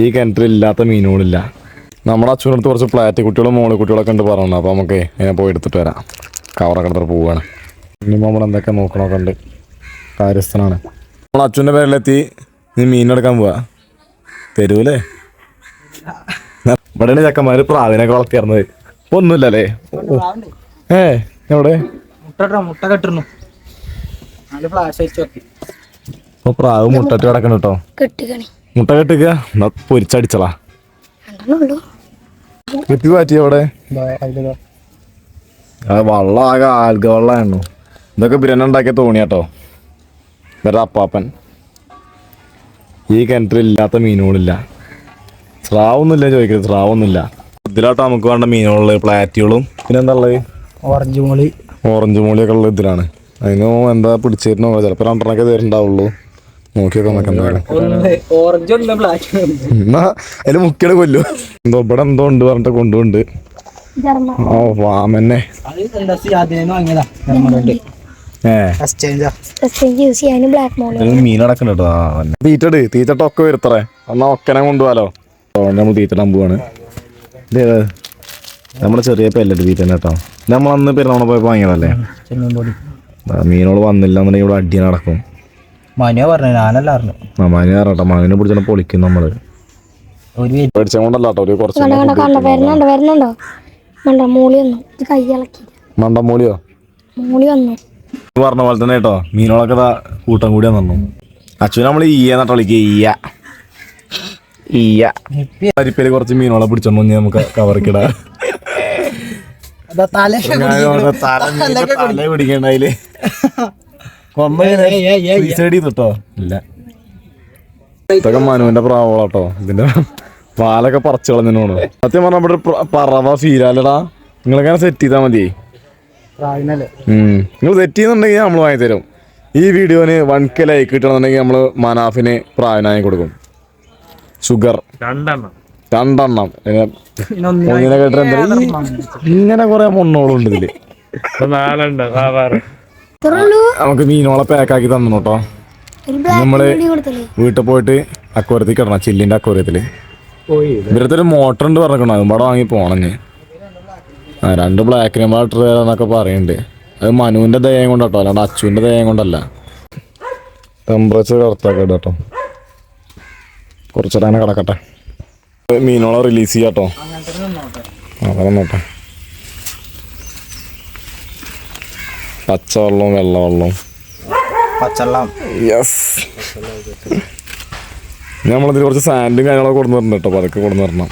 ഈ കിണറ്റിൽ ഇല്ലാത്ത മീനുകളില്ല. നമ്മുടെ അച്ഛനടുത്ത് കുറച്ച് ഫ്ലാറ്റ് കുട്ടികളും മോൾ കുട്ടികളൊക്കെ ഉണ്ട് പറഞ്ഞു അപ്പോൾ നമുക്ക് ഇങ്ങനെ പോയി എടുത്തിട്ട് വരാം. കവറൊക്കെ എടുത്തിട്ട് പോവാണ്. ഇനി നമ്മൾ എന്തൊക്കെ നോക്കണമൊക്കെ ഉണ്ട്. കാര്യസ്ഥനാണ്. നമ്മൾ അച്ഛന്റെ പേരിലെത്തി. നീ മീനെടുക്കാൻ പോവാ. തരൂലേ? ഇവിടെയാണ് ചക്കന്മാർ പ്രാവിനൊക്കെ വളർത്തിയിരുന്നത്. ഇപ്പൊ ഒന്നുമില്ലല്ലേ. ഏ എവിടെ? മുട്ട പ്രാവ് മുട്ടട്ട് കിടക്കണ കേട്ടോ. കെട്ടിക്കണി മുട്ട കെട്ടിക്ക എന്നാ പൊരിച്ചടിച്ചളാ കിട്ടി പാറ്റി അവിടെ? ആ വള്ളം ആകെ ആൽഗ വള്ളായിരുന്നു. ഇതൊക്കെ ബിരിയാണി ഉണ്ടാക്കിയ തോണിയാട്ടോ. ഇവരുടെ അപ്പാപ്പൻ. ഈ കിണറ്റിൽ ഇല്ലാത്ത മീനുകളില്ല. സ്രാവൊന്നുമില്ല ചോദിക്കരുത് സ്രാവൊന്നുമില്ല. ഇതിലാട്ടോ നമുക്ക് വേണ്ട മീനുകളുള്ളത് പ്ലാറ്റുകളും. പിന്നെ എന്താ ഉള്ളത് ഓറഞ്ച് മോളി. ഓറഞ്ച് മൂളിയൊക്കെ ഉള്ള ഇതിലാണ്. അതിന് എന്താ പിടിച്ചിരുന്നോ? ചിലപ്പോൾ രണ്ടെണ്ണൊക്കെ തരുന്നുണ്ടാവുള്ളൂ. നോക്കിയൊക്കെ നമുക്ക് എന്നാ മുക്കിയുടെ കൊല്ലു. എന്തോ ഇവിടെ എന്തോ ഉണ്ട് പറഞ്ഞിട്ട് കൊണ്ടുണ്ട് ജർമ്മ ഓ വാമന്നെ. തീറ്റട് തീറ്റട്ട് ഒക്കെ വരുത്തറേ. എന്നാ ഒക്കനെ കൊണ്ടുപോകാലോ നമ്മൾ തീറ്റടാൻ പോവാണ്? നമ്മുടെ ചെറിയ പെല്ലറ്റ് തീറ്റ കേട്ടോ. നമ്മളന്ന് നമ്മൾ അന്ന് പെരുന്നാളെ പോയപ്പോ വാങ്ങിയതല്ലേ മീനോൾ വന്നില്ല എന്നുണ്ടെങ്കിൽ ഇവിടെ അടിയ നടക്കും. മനുവ പറഞ്ഞു ഞാനല്ല അറിഞ്ഞു. മമാനി പറഞ്ഞ മനുവിനെ പിടിച്ചാൽ പൊളിക്കും നമ്മൾ. ഒരു വേ- പേടിച്ച ഒരു കുറച്ച് കണ്ട കണ്ട കണ്ട വരുന്നുണ്ടോ വരുന്നുണ്ടോ? വേണ്ട ഇത് കൈ ഇളക്കി. മണ്ടമൂലിയോ മൂളി വന്നു. ഇത് പറഞ്ഞ പോലെ തന്നെ കേട്ടോ. മീനുകളൊക്കെ കൂട്ടം കൂടിയാ തന്നു അച്ഛൻ നമ്മൾ ഈയ നട്ടോ വിളിക്കുക ഈയ. ഈയ. അരിപ്പേര് കുറച്ച് മീനുകളെ പിടിച്ചോണ്ട് നമുക്ക് കവർക്കിടാ. തല പിടിക്കണ്ട അതിൽ ഇതൊക്കെ മനുവിന്റെ പ്രാവളാട്ടോ ഇതിന്റെ പാലൊക്കെ പറിച്ചു കളഞ്ഞോണ് സത്യം പറഞ്ഞ ഇവിടെ പറവ ഫീലാലടാ. നിങ്ങളെങ്ങനെ സെറ്റ് ചെയ്താ മതി? നിങ്ങൾ സെറ്റ് ചെയ്യുന്നുണ്ടെങ്കിൽ നമ്മൾ വാങ്ങി തരും. ഈ വീഡിയോന് വൺ കെ ലൈക്ക് കിട്ടണമെന്നുണ്ടെങ്കിൽ നമ്മൾ മനാഫിന് പ്രായനായി കൊടുക്കും. ഷുഗർ രണ്ടെണ്ണം. ഒന്നിനെ കേട്ടിട്ട് ഇങ്ങനെ കുറെ മണ്ണോളുണ്ട് ഇതിൽ. നാലുണ്ട് സാധാരണ നമുക്ക് മീനോളെ പാക്കാക്കി തന്നു കേട്ടോ നമ്മൾ മോളി വീട്ടിൽ പോയിട്ട് അക്വരത്തിൽ കിടണം ചില്ലിന്റെ അക്വരത്തിൽ പോയി ഇവരത്തെ ഒരു മോട്ടർ ഉണ്ട് പറഞ്ഞിട്ടുണ്ട് അതും പാടെ വാങ്ങി പോണെ ആ രണ്ട് ബ്ലാക്ക് മോട്ടർ എന്നൊക്കെ പറയുന്നുണ്ട് അത് മനുവിന്റെ ദയം കൊണ്ടാട്ടോ അല്ലാണ്ട് അച്ചുവിന്റെ ദയം കൊണ്ടല്ല. ടെമ്പറേച്ചർ കറക്റ്റാക്കി കേട്ടോ കുറച്ചിടാനെ കിടക്കട്ടെ. മീനോളെ റിലീസ് ചെയ്യാട്ടോ. അങ്ങനെ നോട്ടെ പച്ചവെള്ളവും വെള്ളവെള്ളവും പച്ചവെള്ളം. യെസ് നമ്മളിതിൽ കുറച്ച് സാൻഡും കാര്യങ്ങളൊക്കെ കൊടുന്നിട്ടുണ്ട് കേട്ടോ പതുക്കെ കൊടുന്നിരണം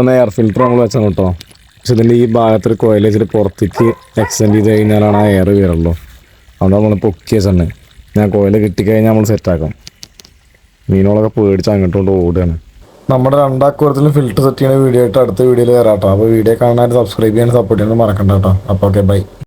ഒന്ന് എയർ ഫിൽറ്റർ നമ്മൾ വെച്ചാണ് കേട്ടോ പക്ഷെ ഇതിന്റെ ഈ ഭാഗത്തൊരു കോയിൽ വെച്ചിട്ട് പുറത്തേക്ക് എക്സ്റ്റെൻഡ് ചെയ്ത് കഴിഞ്ഞാലാണ് ആ എയർ വരുള്ളൂ. അതുകൊണ്ട് നമ്മൾ പൊക്കി ഞാൻ കോയിൽ കിട്ടിക്കഴിഞ്ഞാൽ നമ്മൾ സെറ്റാക്കാം മീനുകളൊക്കെ പേടിച്ച് അങ്ങോട്ട് കൊണ്ട് ഓടുകയാണ്. നമ്മുടെ രണ്ടാക്കുറത്തിലും ഫിൽറ്റർ സെറ്റ് ചെയ്യുന്ന വീഡിയോ ആയിട്ട് അടുത്ത വീഡിയോയിൽ വരാം കേട്ടോ അപ്പോൾ വീഡിയോ കാണാൻ സബ്സ്ക്രൈബ് ചെയ്യാൻ സപ്പോർട്ട് ചെയ്യാൻ മറക്കണ്ട കേട്ടോ അപ്പോൾ ഓക്കെ ബൈ